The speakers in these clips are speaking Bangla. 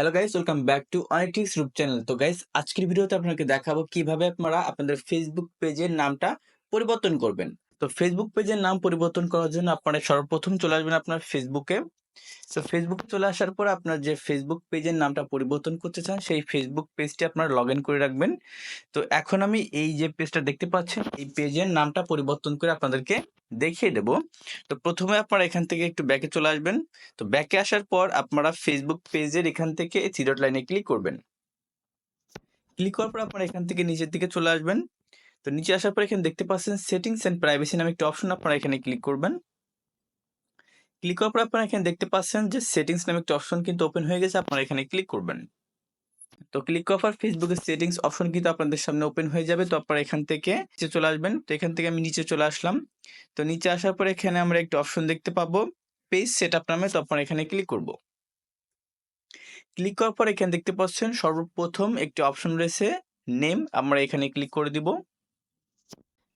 Hello guys welcome back to অনেকটিক্স রূপ চ্যানেল তো গাইস আজকের ভিডিওতে আপনাকে দেখাবো কীভাবে আপনারা আপনাদের ফেসবুক পেজের নামটা পরিবর্তন করবেন। তো ফেসবুক পেজের নাম পরিবর্তন করার জন্য আপনারা সর্বপ্রথম চলে আসবেন আপনার ফেসবুকে তো ফেসবুকে চলে আসার পর আপনার যে ফেসবুক পেজের নামটা পরিবর্তন করতে চান, সেই ফেসবুক পেজটি আপনারা লগ ইন করে রাখবেন। তো এখন আমি এই যে পেজটা দেখতে পাচ্ছেন, এই পেজের নামটা পরিবর্তন করে আপনাদেরকে দেখিয়ে দেব। তো প্রথমে আপনারা এখান থেকে একটু ব্যাকে চলে আসবেন। তো ব্যাকে আসার পর আপনারা ফেসবুক পেজের এখান থেকে থ্রি লাইনে ক্লিক করবেন। ক্লিক করার পর আপনারা এখান থেকে নিচের দিকে চলে আসবেন। তো নিচে আসার পর এখানে দেখতে পাচ্ছেন সেটিংস এন্ড প্রাইভেসি নামে একটা অপশন আপনারা এখানে ক্লিক করবেন। ক্লিক করার পর আপনারা এখানে দেখতে পাচ্ছেন যে সেটিংস নামে একটা অপশন কিন্তু ওপেন হয়ে গেছে, আপনারা এখানে ক্লিক করবেন। তো ক্লিক করার পর ফেসবুকের সেটিংস অপশন কিন্তু আপনাদের সামনে ওপেন হয়ে যাবে, তো আপনারা এখান থেকে নিচে চলে আসবেন। তো এখান থেকে আমি নিচে চলে আসলাম। তো নিচে আসার পর এখানে আমরা একটা অপশন দেখতে পাবো পেজ সেট আপ নামে, তো আপনারা এখানে ক্লিক করব। ক্লিক করার পর এখানে দেখতে পাচ্ছেন সর্বপ্রথম একটি অপশন রয়েছে নেম আমরা এখানে ক্লিক করে দিব।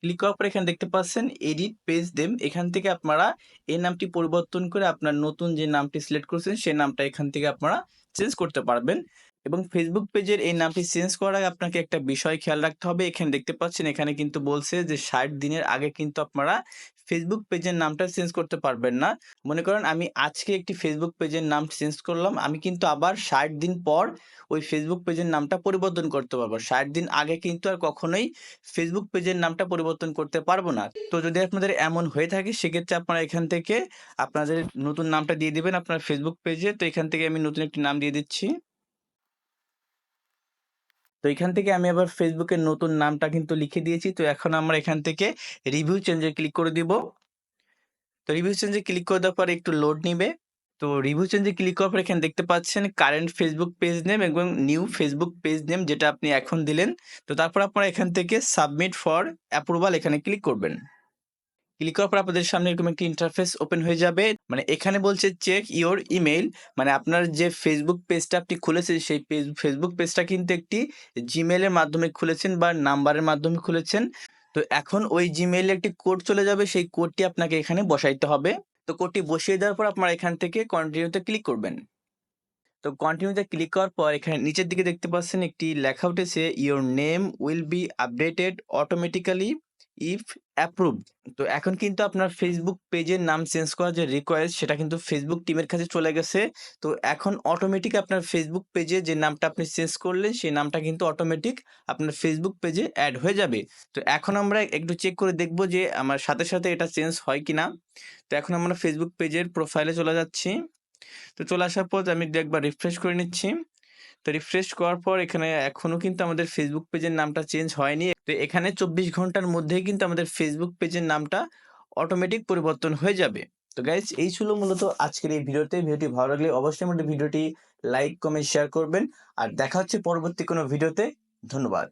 ক্লিক করার পর এখানে দেখতে পাচ্ছেন এডিট পেজ দেম এখান থেকে আপনারা এই নামটি পরিবর্তন করে আপনার নতুন যে নামটি সিলেক্ট করেছেন, সেই নামটা এখান থেকে আপনারা চেঞ্জ করতে পারবেন। এবং ফেসবুক পেজের এই নামটি চেঞ্জ করার আগে আপনাকে একটা বিষয় খেয়াল রাখতে হবে। এখানে দেখতে পাচ্ছেন, এখানে কিন্তু বলছে যে, ষাট দিনের আগে কিন্তু আপনারা ফেসবুক পেজের নামটা চেঞ্জ করতে পারবেন না। মনে করেন, আমি আজকে একটি ফেসবুক পেজের নাম চেঞ্জ করলাম, আমি কিন্তু আবার ষাট দিন পর ওই ফেসবুক পেজের নামটা পরিবর্তন করতে পারব। ষাট দিন আগে কিন্তু আর কখনোই ফেসবুক পেজের নামটা পরিবর্তন করতে পারব না। তো যদি আপনাদের এমন হয়ে থাকে, সেক্ষেত্রে আপনারা এখান থেকে আপনাদের নতুন নামটা দিয়ে দিবেন আপনার ফেসবুক পেজে তো এখান থেকে আমি নতুন একটি নাম দিয়ে দিচ্ছি। তো এখান থেকে আমি আবার ফেসবুকের নতুন নামটা কিন্তু লিখে দিয়েছি। তো এখন আমরা এখান থেকে রিভিউ চেঞ্জে ক্লিক করে দিব। তো রিভিউ চেঞ্জে ক্লিক করে দেওয়ার পর একটু লোড নিবে। তো রিভিউ চেঞ্জে ক্লিক করার পর এখানে দেখতে পাচ্ছেন কারেন্ট ফেসবুক পেজ নেম এবং নিউ ফেসবুক পেজ নেম যেটা আপনি এখন দিলেন। তো তারপর আপনারা এখান থেকে সাবমিট ফর অ্যাপ্রুভাল এখানে ক্লিক করবেন। ক্লিক করার পর আপনাদের সামনে এরকম একটি ইন্টারফেস ওপেন হয়ে যাবে। মানে এখানে বলছে চেক ইওর ইমেল মানে আপনার যে ফেসবুক পেজটা আপনি খুলেছেন, সেই পেজ ফেসবুক পেজটা কিন্তু একটি জিমেলের মাধ্যমে খুলেছেন বা নাম্বারের মাধ্যমে খুলেছেন। তো এখন ওই জিমেইলে একটি কোড চলে যাবে, সেই কোডটি আপনাকে এখানে বসাইতে হবে। তো কোডটি বসিয়ে দেওয়ার পর আপনারা এখান থেকে কন্টিনিউতে ক্লিক করবেন। তো কন্টিনিউতে ক্লিক করার পর এখানে নিচের দিকে দেখতে পাচ্ছেন একটি লেখা উঠেছে your name will be updated automatically if approve তো এখন কিন্তু আপনার ফেসবুক পেজের নাম চেঞ্জ করার যে রিকোয়েস্ট সেটা কিন্তু ফেসবুক টিমের কাছে চলে গেছে। তো এখন অটোমেটিক আপনার ফেসবুক পেজে যে নামটা আপনি চেঞ্জ করলেন, সেই নামটা কিন্তু অটোমেটিক আপনার ফেসবুক পেজে অ্যাড হয়ে যাবে। তো এখন আমরা একটু চেক করে দেখব যে আমার সাথে সাথে এটা চেঞ্জ হয় কি না তো এখন আমরা ফেসবুক পেজের প্রোফাইলে চলে যাচ্ছি। তো চলে আসার পর আমি একবার রিফ্রেশ করে নিচ্ছি। তো রিফ্রেশ করার পর এখানে এখনও কিন্তু আমাদের ফেসবুক পেজের নামটা চেঞ্জ হয়নি। তো এখানে চব্বিশ ঘণ্টার মধ্যেই কিন্তু আমাদের ফেসবুক পেজের নামটা অটোমেটিক পরিবর্তন হয়ে যাবে। তো গাইজ এই ছিল মূলত আজকের এই ভিডিওতে। ভিডিওটি ভালো লাগলে অবশ্যই আমাদের ভিডিওটি লাইক কমেন্ট শেয়ার করবেন। আর দেখা হচ্ছে পরবর্তী কোনো ভিডিওতে। ধন্যবাদ।